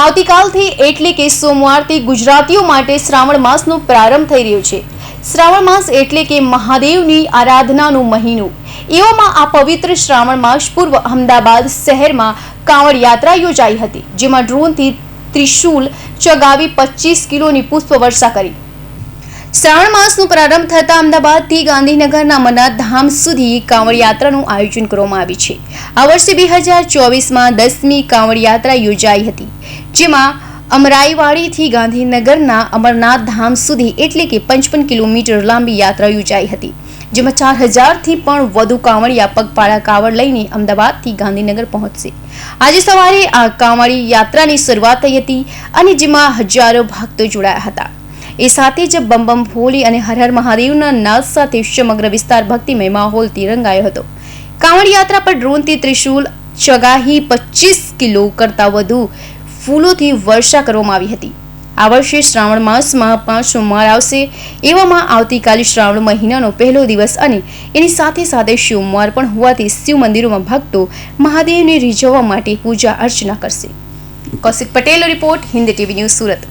આવતીકાલથી એટલે કે સોમવારથી ગુજરાતીઓ માટે શ્રાવણ માસનો પ્રારંભ થઈ રહ્યો છે. શ્રાવણ માસ એટલે કે મહાદેવની આરાધનાનો મહિનો. એવામાં આ પવિત્ર શ્રાવણ માસ પૂર્વ અમદાવાદ શહેરમાં કાંવડ યાત્રા યોજાઈ હતી, જેમાં ડ્રોનથી ત્રિશુલ ચગાવી પચીસ કિલોની પુષ્પ વર્ષા કરી. શ્રાવણ માસનો પ્રારંભ થતાં અમદાવાદથી ગાંધીનગરના અમરનાથ ધામ સુધી કાંવડ યાત્રાનું આયોજન કરવામાં આવ્યું છે. આ વર્ષે બે હજાર ચોવીસમાં દસમી કાંવડ યાત્રા યોજાઈ હતી, જેમાં અમરાઈવાડીથી ગાંધીનગરના અમરનાથ ધામ સુધી એટલે કે પંચપન કિલોમીટર લાંબી યાત્રા યોજાઈ હતી, જેમાં ચાર હજારથી પણ વધુ કાંવડિયા પગપાળા કાવડ લઈને અમદાવાદથી ગાંધીનગર પહોંચશે. આજે સવારે આ કાંવડી યાત્રાની શરૂઆત થઈ હતી અને જેમાં હજારો ભક્તો જોડાયા હતા. એ સાથે જ બમ બમ ફોલી અને હર હર મહાદેવના નાદ સાથે સમગ્ર વિસ્તાર ભક્તિમય માહોલથી રંગાયો હતો. કાંવડ યાત્રા પર ડ્રોનથી ત્રિશુલ ચગાહી પચીસ કિલો કરતાં વધુ ફૂલોથી વર્ષા કરવામાં આવી હતી. આ વર્ષે શ્રાવણ માસમાં પાંચ સોમવાર આવશે એવામાં આવતીકાલે શ્રાવણ મહિનાનો પહેલો દિવસ અને એની સાથે સાથે સોમવાર પણ હોવાથી શિવ મંદિરોમાં ભક્તો મહાદેવને રીઝવવા માટે પૂજા અર્ચના કરશે. Kaushik Patel report, Hindi TV news Surat.